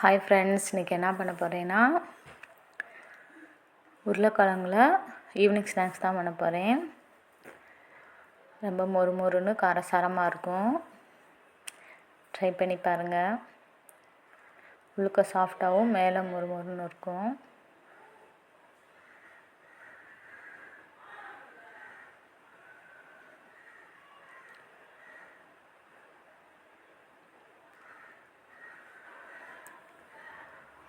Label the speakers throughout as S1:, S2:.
S1: Hi friends இன்றைக்கி என்ன பண்ண போகிறேன்னா உருளைக்கிழங்குல ஈவினிங் ஸ்நாக்ஸ் தான் பண்ண போகிறேன் ரொம்ப மொறு மொறுன்னு காரசாரமாக இருக்கும். ட்ரை பண்ணி பாருங்கள் உள்ளுக்க சாஃப்டாகவும் மேலே மொறு மொறுன்னு இருக்கும்.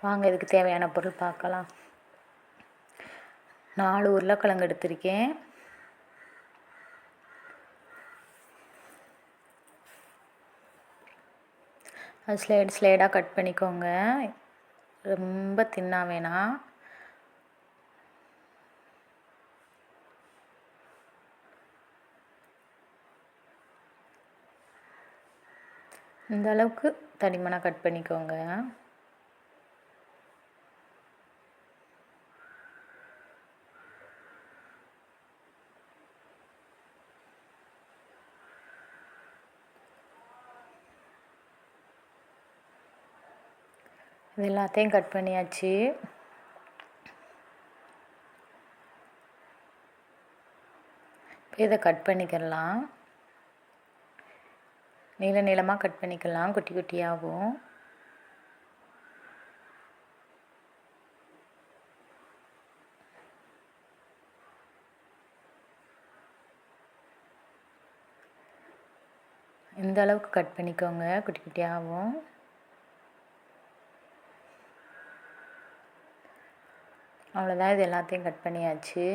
S1: வாங்க இதுக்கு தேவையான பொருள் பார்க்கலாம். நாலு உருளைக்கிழங்கு எடுத்திருக்கேன். அது ஸ்லைடு ஸ்லைடாக கட் பண்ணிக்கோங்க. ரொம்ப தின்னா வேணாம். இந்த அளவுக்கு தடிமனாக கட் பண்ணிக்கோங்க. இது எல்லாத்தையும் கட் பண்ணியாச்சு. இதை கட் பண்ணிக்கலாம். நீள நீளமாக கட் பண்ணிக்கலாம். குட்டி குட்டியாகவும். இந்த அளவுக்கு கட் பண்ணிக்கோங்க. குட்டி குட்டியாகவும். அவ்வளோதான் இது எல்லாத்தையும் கட் பண்ணியாச்சு.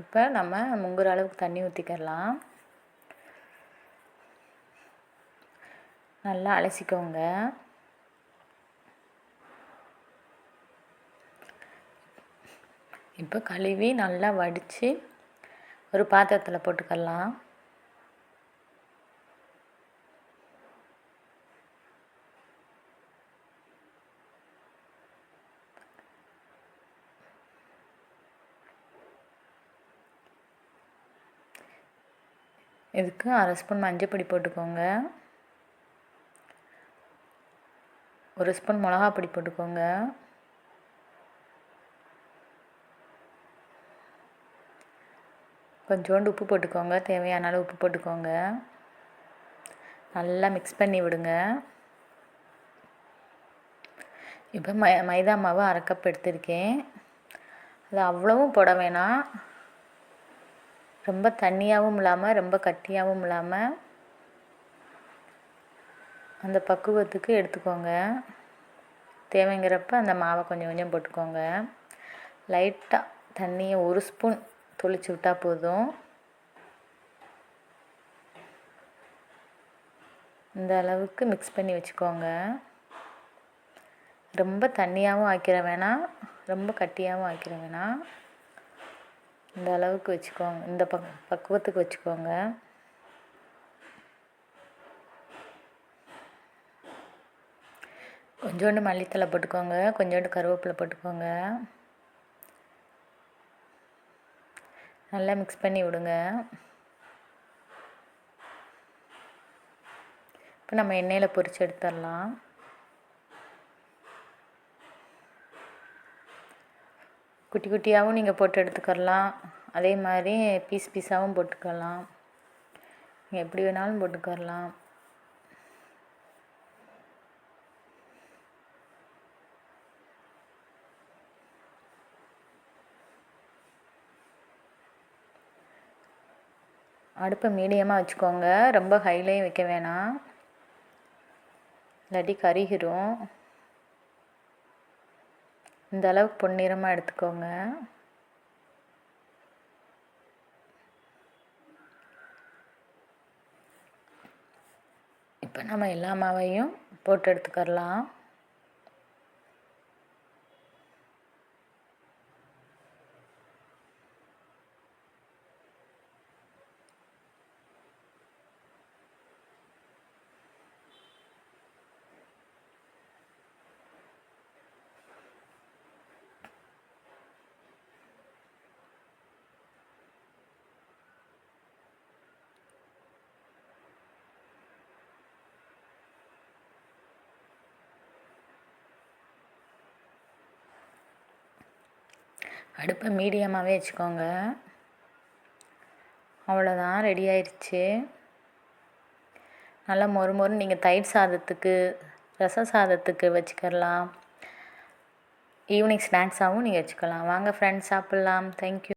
S1: இப்போ நம்ம முங்குற அளவுக்கு தண்ணி ஊற்றிக்கலாம் நல்லா அலசிக்கோங்க. இப்போ கழுவி நல்லா வடித்து ஒரு பாத்திரத்தில் போட்டுக்கலாம் இதுக்கு அரை ஸ்பூன் மஞ்சள் பொடி போட்டுக்கோங்க. ஒரு ஸ்பூன் மிளகா பொடி போட்டுக்கோங்க. கொஞ்சோண்டு உப்பு போட்டுக்கோங்க. தேவையான அளவு உப்பு போட்டுக்கோங்க. நல்லா மிக்ஸ் பண்ணி விடுங்க. இப்போ மை மைதா மாவு அரை கப் எடுத்திருக்கேன். அது அவ்வளவும் போட வேணாம். ரொம்ப தண்ணியாகவும் இல்லாமல் ரொம்ப கட்டியாகவும் இல்லாமல் அந்த பக்குவத்துக்கு எடுத்துக்கோங்க. தேவைங்கிறப்ப அந்த மாவை கொஞ்சம் கொஞ்சம் போட்டுக்கோங்க. லைட்டாக தண்ணியை ஒரு ஸ்பூன் தொளிச்சு விட்டால் போதும். இந்த அளவுக்கு மிக்ஸ் பண்ணி வச்சுக்கோங்க. ரொம்ப தண்ணியாகவும் ஆக்கிட வேணாம். ரொம்ப கட்டியாகவும் ஆக்கிட வேணாம். இந்த அளவுக்கு வச்சுக்கோங்க. இந்த பக் பக்குவத்துக்கு வச்சுக்கோங்க. கொஞ்சோண்டு மல்லித்தலை போட்டுக்கோங்க. கொஞ்சோண்டு கருவேப்பிலை போட்டுக்கோங்க. நல்லா மிக்ஸ் பண்ணி விடுங்க. இப்போ நம்ம எண்ணெயில் பொரித்து எடுத்துடலாம். குட்டி குட்டியாகவும் நீங்கள் போட்டு எடுத்துக்கலாம் அதே மாதிரி பீஸ் பீஸாகவும் போட்டுக்கலாம். நீங்கள் எப்படி வேணாலும் போட்டுக்கரலாம் அடுப்பை மீடியமாக வச்சுக்கோங்க. ரொம்ப ஹைலையும் வைக்க வேணாம். இல்லாட்டி கருகிரும். இந்த அளவுக்கு பொன்னிறமாக எடுத்துக்கோங்க. இப்போ நம்ம எல்லா மாவையும் போட்டு எடுத்துக்கிடலாம் அடுப்பை மீடியமாகவே வச்சுக்கோங்க. அவ்வளோதான் ரெடி ஆயிடுச்சு. நல்லா மொறு மொறு நீங்கள் தயிர் சாதத்துக்கு ரச சாதத்துக்கு வச்சுக்கலாம். ஈவினிங் ஸ்நாக்ஸாகவும் நீங்கள் வச்சுக்கலாம். வாங்க ஃப்ரெண்ட்ஸ் சாப்பிட்லாம். தேங்க்யூ